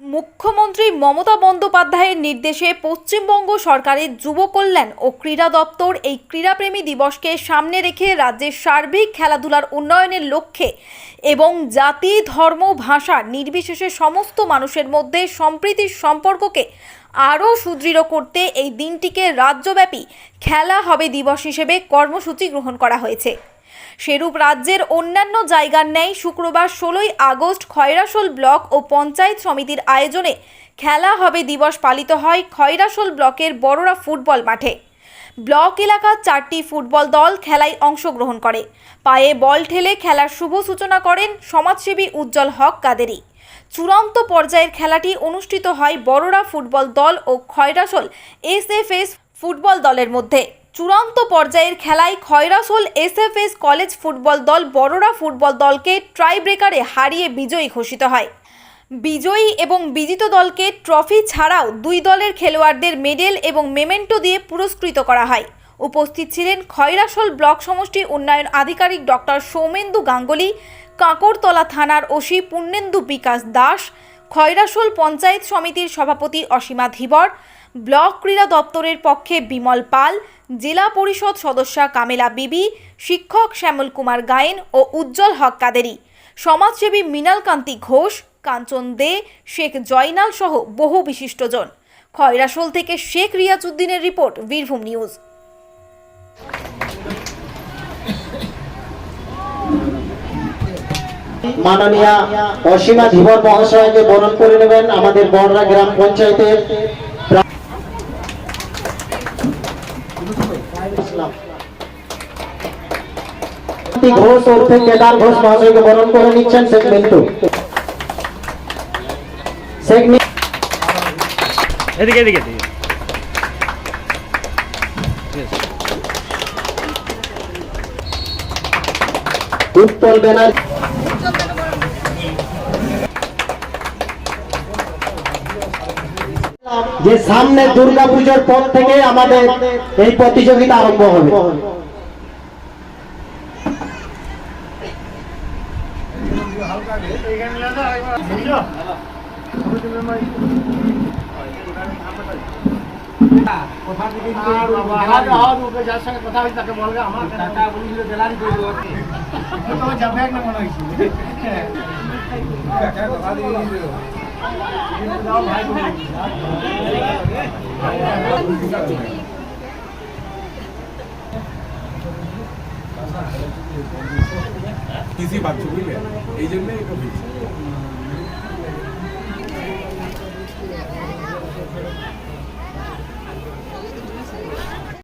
মুখ্যমন্ত্রী মমতা বন্দ্যোপাধ্যায়ের নির্দেশে পশ্চিমবঙ্গ সরকারের যুব কল্যাণ ও ক্রীড়া দপ্তর এই ক্রীড়াপ্রেমী দিবসকে সামনে রেখে রাজ্যের সার্বিক খেলাধুলার উন্নয়নের লক্ষ্যে এবং জাতি, ধর্ম, ভাষা নির্বিশেষে সমস্ত মানুষের মধ্যে সম্প্রীতির সম্পর্ককে আরও সুদৃঢ় করতে এই দিনটিকে রাজ্যব্যাপী খেলা হবে দিবস হিসেবে কর্মসূচি গ্রহণ করা হয়েছে। সেরূপ রাজ্যের অন্যান্য জায়গার ন্যায় শুক্রবার ষোলোই আগস্ট খয়রাসোল ব্লক ও পঞ্চায়েত সমিতির আয়োজনে খেলা হবে দিবস পালিত হয় খয়রাসোল ব্লকের বড়রা ফুটবল মাঠে। ব্লক এলাকার চারটি ফুটবল দল খেলায় অংশগ্রহণ করে। পায়ে বল ঠেলে খেলার শুভ সূচনা করেন সমাজসেবী উজ্জ্বল হক কাদেরি। চূড়ান্ত পর্যায়ের খেলাটি অনুষ্ঠিত হয় বড়রা ফুটবল দল ও খয়রাসোল এসএফএস ফুটবল দলের মধ্যে। চূড়ান্ত পর্যায়ের খেলায় খয়রাসোল এসএফএস কলেজ ফুটবল দল বড়রা ফুটবল দলকে ট্রাই ব্রেকারে হারিয়ে বিজয়ী ঘোষিত হয়। বিজয়ী এবং বিজিত দলকে ট্রফি ছাড়াও দুই দলের খেলোয়াড়দের মেডেল এবং মেমেন্টো দিয়ে পুরস্কৃত করা হয়। উপস্থিত ছিলেন খয়রাসোল ব্লক সমষ্টি উন্নয়ন আধিকারিক ডক্টর সৌমেন্দু গাঙ্গুলি কাঁকরতলা থানার ওসি পূর্ণেন্দু বিকাশ দাস, খয়রাসোল পঞ্চায়েত সমিতির সভাপতি অসীমা ধীবর, ব্লক ক্রীড়া দপ্তরের পক্ষে বিমল পাল, জেলা পরিষদ সদস্যা কামেলা বিবি, শিক্ষক শ্যামল কুমার গায়েন ও উজ্জ্বল হক কাদেরি। সমাজসেবী মৃণাল কান্তি ঘোষ কাঞ্চন দে শেখ জয়নাল সহ বহু বিশিষ্টজন। খয়রাসোল থেকে শেখ রিয়াজউদ্দিনের রিপোর্ট, বীরভূম নিউজ। মাননীয়া অসীমা ধীবর মহাশয়কে বরণ করে নেবেন আমাদের বড়রা গ্রাম পঞ্চায়েতের ঘোষ ওরফে কেদার ঘোষ মহাশয়কে বরণ করে নিচ্ছেন শেখ মিন্টু শেখ মি- এদিকে এদিকে এদিকে। উৎপল ব্যানার্জি। যে সামনে দুর্গা পুজোর পর থেকে আমাদের এই প্রতিযোগিতা আরম্ভ হবে। ইজি পাচ্ছ বুঝলে এই জন্যই এটা